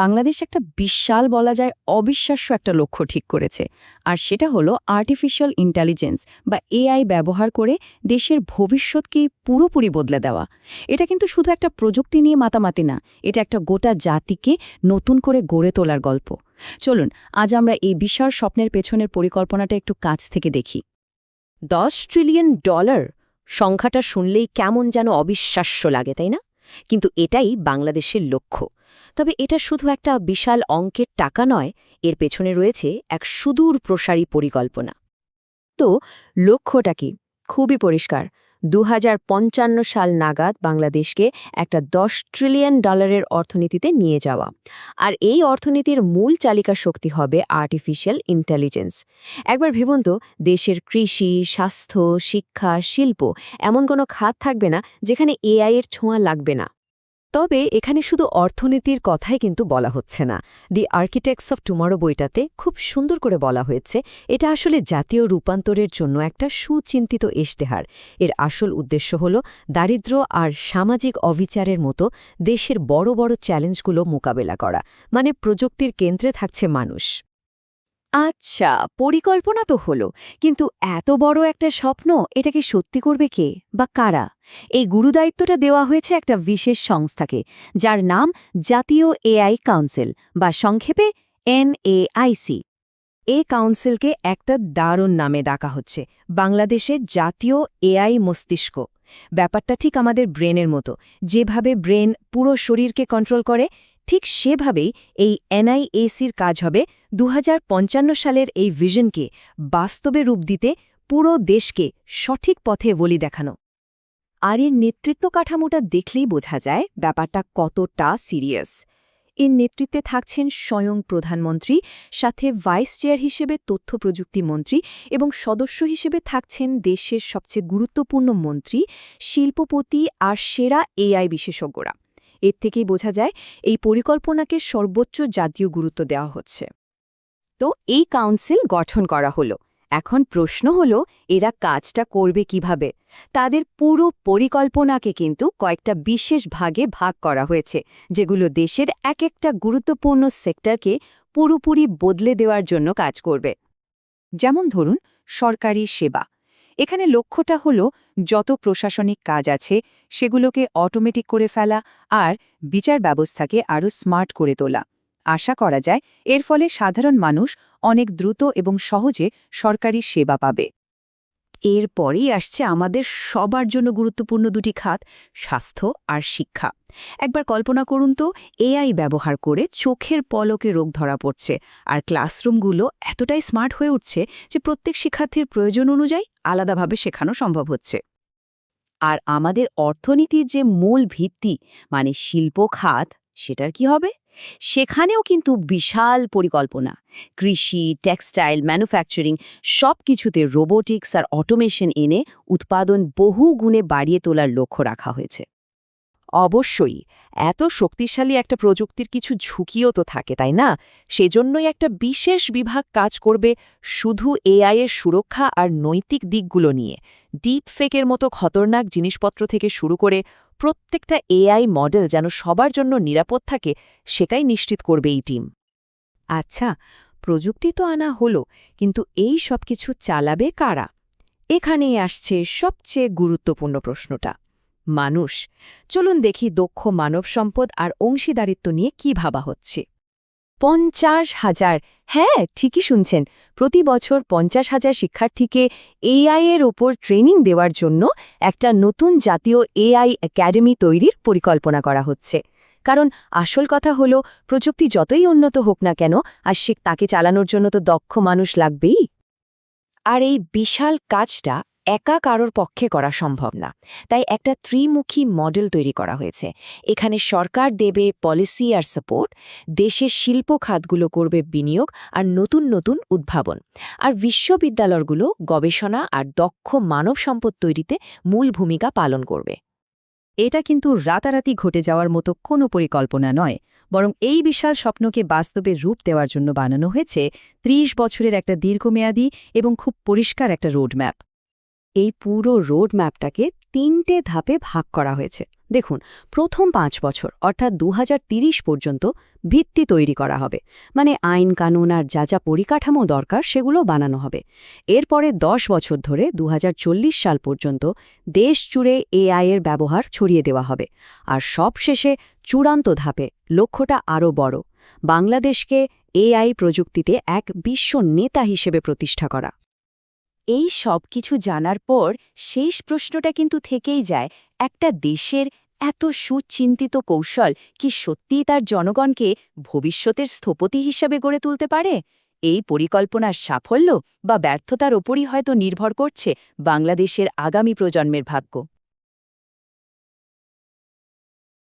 বাংলাদেশ একটা বিশাল বলা যায় অবিশ্বাস্য একটা লক্ষ্য ঠিক করেছে। আর সেটা হলো আর্টিফিশিয়াল ইন্টেলিজেন্স বা এআই ব্যবহার করে দেশের ভবিষ্যৎকে পুরোপুরি বদলে দেওয়া। এটা কিন্তু শুধু একটা প্রযুক্তি নিয়ে মাতামাতি না, এটা একটা গোটা জাতিকে নতুন করে গড়ে তোলার গল্প। চলুন, আজ আমরা এই বিশাল স্বপ্নের পেছনের পরিকল্পনাটা একটু কাছ থেকে দেখি। দশ ট্রিলিয়ন ডলার সংখ্যাটা শুনলেই কেমন যেন অবিশ্বাস্য লাগে, তাই না? কিন্তু এটাই বাংলাদেশের লক্ষ্য। তবে এটা শুধু একটা বিশাল অঙ্কের টাকা নয়, এর পেছনে রয়েছে এক সুদূর প্রসারী পরিকল্পনা। তো লক্ষ্যটা কি? খুবই পরিষ্কার। দু হাজার পঞ্চান্ন সাল নাগাদ বাংলাদেশকে একটা দশ ট্রিলিয়ন ডলারের অর্থনীতিতে নিয়ে যাওয়া। আর এই অর্থনীতির মূল চালিকা শক্তি হবে আর্টিফিশিয়াল ইন্টেলিজেন্স একবার ভেবুন তো, দেশের কৃষি, স্বাস্থ্য, শিক্ষা, শিল্প এমন কোনো খাত থাকবে না যেখানে এআই এর ছোঁয়া লাগবে না। তবে এখানে শুধু অর্থনীতির কথাই কিন্তু বলা হচ্ছে না। দি আর্কিটেক্টস অফ টুমারো বইটাতে খুব সুন্দর করে বলা হয়েছে, এটা আসলে জাতীয় রূপান্তরের জন্য একটা সুচিন্তিত ইশতেহার। এর আসল উদ্দেশ্য হল দারিদ্র্য আর সামাজিক অবিচারের মতো দেশের বড় বড় চ্যালেঞ্জগুলো মোকাবেলা করা মানে প্রযুক্তির কেন্দ্রে থাকছে মানুষ। আচ্ছা পরিকল্পনা তো হলো, কিন্তু এত বড় একটা স্বপ্ন এটাকে সত্যি করবে কে বা কারা? এই গুরুদায়িত্বটা দেওয়া হয়েছে একটা বিশেষ সংস্থাকে, যার নাম জাতীয় এআই কাউন্সিল বা সংক্ষেপে এনএআইসি। এ কাউন্সিলকে একটা দারুণ নামে ডাকা হচ্ছে, বাংলাদেশের জাতীয় এআই মস্তিষ্ক। ব্যাপারটা ঠিক আমাদের ব্রেনের মতো, যেভাবে ব্রেন পুরো শরীরকে কন্ট্রোল করে ঠিক সেভাবেই এই এনআইএসির কাজ হবে দু হাজার পঞ্চান্ন সালের এই ভিশনকে বাস্তবে রূপ দিতে পুরো দেশকে সঠিক পথে বলি দেখানো। আর এর নেতৃত্ব কাঠামোটা দেখলেই বোঝা যায় ব্যাপারটা কতটা সিরিয়াস। এর নেতৃত্বে থাকছেন স্বয়ং প্রধানমন্ত্রী, সাথে ভাইস চেয়ার হিসেবে তথ্য প্রযুক্তি মন্ত্রী এবং সদস্য হিসেবে থাকছেন দেশের সবচেয়ে গুরুত্বপূর্ণ মন্ত্রী, শিল্পপতি আর সেরা এআই বিশেষজ্ঞরা। এর থেকেই বোঝা যায় এই পরিকল্পনাকে সর্বোচ্চ জাতীয় গুরুত্ব দেওয়া হচ্ছে। তো এই কাউন্সিল গঠন করা হলো। এখন প্রশ্ন হলো, এরা কাজটা করবে কীভাবে? তাদের পুরো পরিকল্পনাকে কিন্তু কয়েকটা বিশেষ ভাগে ভাগ করা হয়েছে, যেগুলো দেশের এক একটা গুরুত্বপূর্ণ সেক্টরকে পুরোপুরি বদলে দেওয়ার জন্য কাজ করবে। যেমন ধরুন, সরকারি সেবা। এখানে লক্ষ্যটা হলো যত প্রশাসনিক কাজ আছে, সেগুলোকে অটোমেটিক করে ফেলা আর বিচার ব্যবস্থাকে আরও স্মার্ট করে তোলা। আশা করা যায়, এর ফলে সাধারণ মানুষ অনেক দ্রুত এবং সহজে সরকারি সেবা পাবে। এরপরেই আসছে আমাদের সবার জন্য গুরুত্বপূর্ণ দুটি খাত, স্বাস্থ্য আর শিক্ষা। একবার কল্পনা করুন তো এআই ব্যবহার করে চোখের পলকে রোগ ধরা পড়ছে আর ক্লাসরুমগুলো এতটাই স্মার্ট হয়ে উঠছে যে প্রত্যেক শিক্ষার্থীর প্রয়োজন অনুযায়ী আলাদাভাবে শেখানো সম্ভব হচ্ছে। আর আমাদের অর্থনীতির যে মূল ভিত্তি মানে শিল্প খাত, সেটার কি হবে? সেখানেও কিন্তু বিশাল পরিকল্পনা। কৃষি, টেক্সটাইল, ম্যানুফ্যাকচারিং সব কিছুতে রোবোটিক্স আর অটোমেশন এনে উৎপাদন বহু গুণে বাড়িয়ে তোলার লক্ষ্য রাখা হয়েছে। অবশ্যই, এত শক্তিশালী একটা প্রযুক্তির কিছু ঝুঁকিও তো থাকে, তাই না? সেজন্যই একটা বিশেষ বিভাগ কাজ করবে শুধু এআই এর সুরক্ষা আর নৈতিক দিকগুলো নিয়ে। ডিপ ফেকের মতো খতরনাক জিনিসপত্র থেকে শুরু করে প্রত্যেকটা এআই মডেল যেন সবার জন্য নিরাপদ থাকে, সেটাই নিশ্চিত করবে এই টিম। আচ্ছা প্রযুক্তি তো আনা হলো, কিন্তু এই সব কিছু চালাবে কারা? এখানেই আসছে সবচেয়ে গুরুত্বপূর্ণ প্রশ্নটা। মানুষ। চলুন দেখি দক্ষ মানব সম্পদ আর অংশীদারিত্ব নিয়ে কি ভাবা হচ্ছে। পঞ্চাশ হাজার। হ্যাঁ ঠিকই শুনছেন। প্রতি বছর পঞ্চাশ হাজার শিক্ষার্থীকে এআই এর ওপর ট্রেনিং দেওয়ার জন্য একটা নতুন জাতীয় এআই একাডেমি তৈরির পরিকল্পনা করা হচ্ছে। কারণ আসল কথা হলো, প্রযুক্তি যতই উন্নত হোক না কেন, আর সে তাকে চালানোর জন্য তো দক্ষ মানুষ লাগবেই। আর এই বিশাল কাজটা একা কারোর পক্ষে করা সম্ভব না। তাই একটা ত্রিমুখী মডেল তৈরি করা হয়েছে। এখানে সরকার দেবে পলিসি আর সাপোর্ট, দেশের শিল্প খাতগুলো করবে বিনিয়োগ আর নতুন নতুন উদ্ভাবন। আর বিশ্ববিদ্যালয়গুলো গবেষণা আর দক্ষ মানব সম্পদ তৈরিতে মূল ভূমিকা পালন করবে। এটা কিন্তু রাতারাতি ঘটে যাওয়ার মতো কোনো পরিকল্পনা নয়, বরং এই বিশাল স্বপ্নকে বাস্তবে রূপ দেওয়ার জন্য বানানো হয়েছে ৩০ বছরের একটা দীর্ঘমেয়াদী এবং খুব পরিষ্কার একটা রোডম্যাপ। এই পুরো রোড ম্যাপটাকে তিনটে ধাপে ভাগ করা হয়েছে। দেখুন, প্রথম পাঁচ বছর, অর্থাৎ দু পর্যন্ত ভিত্তি তৈরি করা হবে। মানে আইন কানুন আর যা যা পরিকাঠামো দরকার, সেগুলো বানানো হবে। এরপরে দশ বছর ধরে দু হাজার চল্লিশ সাল পর্যন্ত দেশ জুড়ে এআই এর ব্যবহার ছড়িয়ে দেওয়া হবে। আর সবশেষে চূড়ান্ত ধাপে লক্ষ্যটা আরও বড়, বাংলাদেশকে এআই প্রযুক্তিতে এক বিশ্ব নেতা হিসেবে প্রতিষ্ঠা করা। এই সব কিছু জানার পর শেষ প্রশ্নটা কিন্তু থেকেই যায়, একটা দেশের এত সুচিন্তিত কৌশল কি সত্যিই তার জনগণকে ভবিষ্যতের স্থপতি হিসাবে গড়ে তুলতে পারে? এই পরিকল্পনার সাফল্য বা ব্যর্থতার ওপরই হয়তো নির্ভর করছে বাংলাদেশের আগামী প্রজন্মের ভাগ্য।